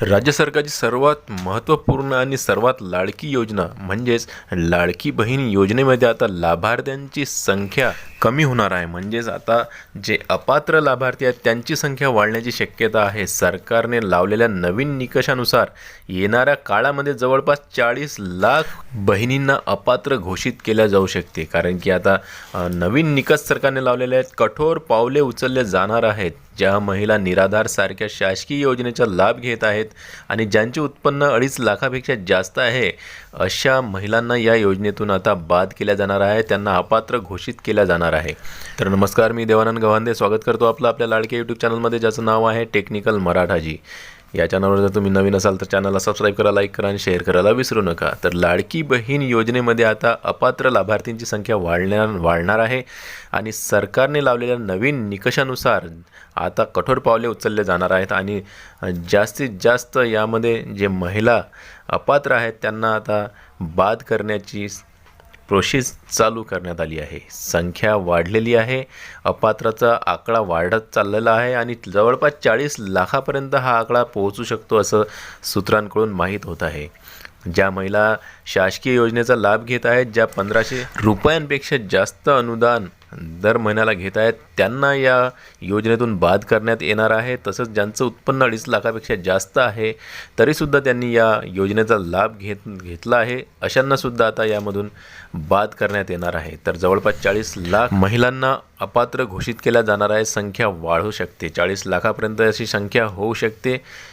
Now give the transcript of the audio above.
राज्य सरकारची सर्वात महत्त्वपूर्ण आणि सर्वात लाडकी योजना म्हणजेच लाडकी बहीण योजनेमध्ये आता लाभार्थ्यांची संख्या कमी होणार आहे. म्हणजेच आता जे अपात्र लाभार्थी आहेत त्यांची संख्या वाढण्याची शक्यता आहे. सरकारने लावलेल्या नवीन निकषानुसार येणाऱ्या काळामध्ये जवळपास चाळीस लाख बहिणींना अपात्र घोषित केल्या जाऊ शकते. कारण की आता नवीन निकष सरकारने लावलेले आहेत. कठोर पावले उचलले जाणार आहेत. ज्या महिला निराधार सारख्या शासकीय योजनेचा लाभ घेत आहेत आणि ज्यांचे उत्पन्न अडीच लाखापेक्षा जास्त आहे अशा महिलांना या योजनेतून आता बाद केल्या जाणार आहे. त्यांना अपात्र घोषित केल्या जाणार आहे. तर नमस्कार मी देवानंद गव्हांदे. स्वागत करतो आपलं आपल्या लाडके यूट्यूब चॅनलमध्ये ज्याचं नाव आहे टेक्निकल मराठाजी. या चॅनलवर जर तुम्ही नवीन असाल तर चॅनलला सबस्क्राईब करा लाईक करा आणि शेअर करायला विसरू नका. तर लाडकी बहीण योजनेमध्ये आता अपात्र लाभार्थींची संख्या वाढणार वाढणार आहे आणि सरकारने लावलेल्या नवीन निकषानुसार आता कठोर पावले उचलले जाणार आहेत आणि जास्तीत जास्त यामध्ये जे महिला अपात्र आहेत त्यांना आता बाद करण्याची प्रोसेस चालू करण्यात आली आहे. संख्या वाढलेली आहे. अपात्राचा आकडा वाढत चाललेला आहे आणि जवळपास चाळीस लाखापर्यंत हा आकडा पोहोचू शकतो असं सूत्रांकडून माहीत होत आहे. ज्या महिला शासकीय योजनेचा लाभ घेत आहेत ज्या पंधराशे रुपयांपेक्षा जास्त अनुदान दर महिन्याला घेत आहेत त्यांना या योजनेतून बाद करण्यात येणार आहे. तसंच ज्यांचं उत्पन्न अडीच लाखापेक्षा जास्त आहे तरीसुद्धा त्यांनी या योजनेचा लाभ घेत घेतला आहे. अशांनासुद्धा आता यामधून बाद करण्यात येणार आहे. तर जवळपास चाळीस लाख महिलांना अपात्र घोषित केल्या जाणार आहे. संख्या वाढू शकते. चाळीस लाखापर्यंत अशी संख्या होऊ शकते.